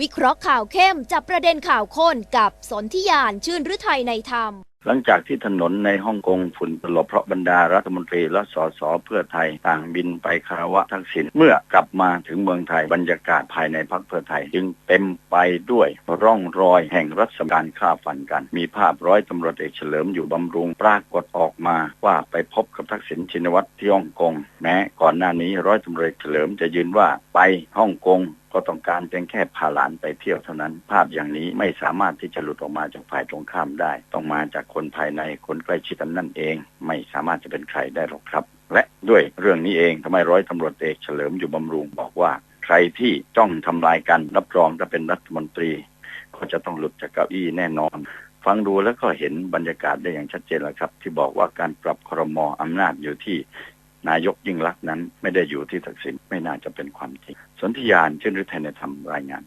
วิเคราะห์ข่าวเข้มจับประเด็นข่าวข้นกับสนธิยานชื่นฤทัยในธรรม หลังจากที่ถนนในฮ่องกงฝุ่นตลบเพราะบรรดารัฐมนตรีและสสเพื่อไทยต่างบินไปคารวะทักษิณเมื่อกลับมาถึงเมืองไทยบรรยากาศภายในพักเพื่อไทย จึงเต็มไปด้วยร่องรอยแห่งรัศการฆ่าฟันกัน มีภาพร้อยตำรวจเอกเฉลิมอยู่บำรุงปรากฏออกมาว่าไปพบกับทักษิณชินวัตรที่ฮ่องกงแม้ก่อนหน้านี้ร้อยตำรวจเอกเฉลิมจะยืนว่าไปฮ่องกง ก็ต้องการเพียงแค่พาหลานไปเที่ยวเท่านั้น ภาพอย่างนี้ไม่สามารถที่จะหลุดออกมาจากฝ่ายตรงข้ามได้ ต้องมาจากคนภายในคนใกล้ชิดกันนั่นเอง ไม่สามารถจะเป็นใครได้หรอกครับ และด้วยเรื่องนี้เองทำไมร้อยตำรวจเอกเฉลิมอยู่บำรุงบอกว่า ใครที่จ้องทำลายกันรับรองถ้าเป็นรัฐมนตรี ก็จะต้องหลุดจากเก้าอี้แน่นอนฟังดูแล้วก็เห็นบรรยากาศได้อย่างชัดเจนแล้วครับ ที่บอกว่าการปรับครมอำนาจอยู่ที่ นายกยิ่งลักนั้นไม่ได้อยู่ที่ทักษิณไม่น่าจะเป็นความจริง สนธิยานชื่นฤทัยในธรรมรายงาน